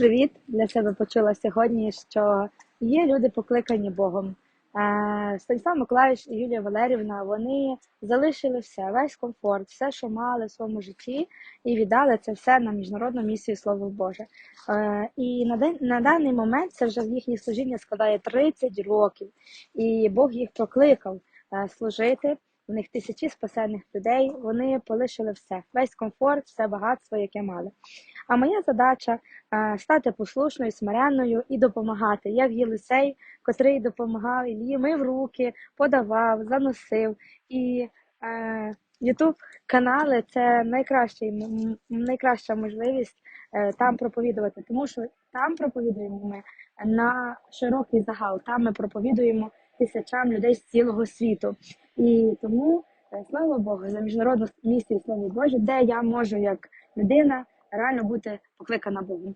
Привіт! Для себе почула сьогодні, що є люди покликані Богом. Станіслав Миколаївич і Юлія Валерівна вони залишили все, весь комфорт, все, що мали в своєму житті, і віддали це все на міжнародну місію Слово Боже. І на день на даний момент це вже в їхнє служіння складає 30 років, і Бог їх покликав служити. У них тисячі спасених людей. Вони полишили все, весь комфорт, все багатство, яке мали. А моя задача е, стати послушною, смиренною і допомагати, як Єлисей, котрий допомагав Іллі, мив руки, подавав, заносив. І е, Ютуб канали це найкращий, найкраща можливість е, там проповідувати, тому що там проповідуємо ми на широкий загал. Там ми проповідуємо тисячам людей з цілого світу. І тому е, слава Богу за міжнародну місію Слово Боже, де я можу як людина реально бути покликана Богом.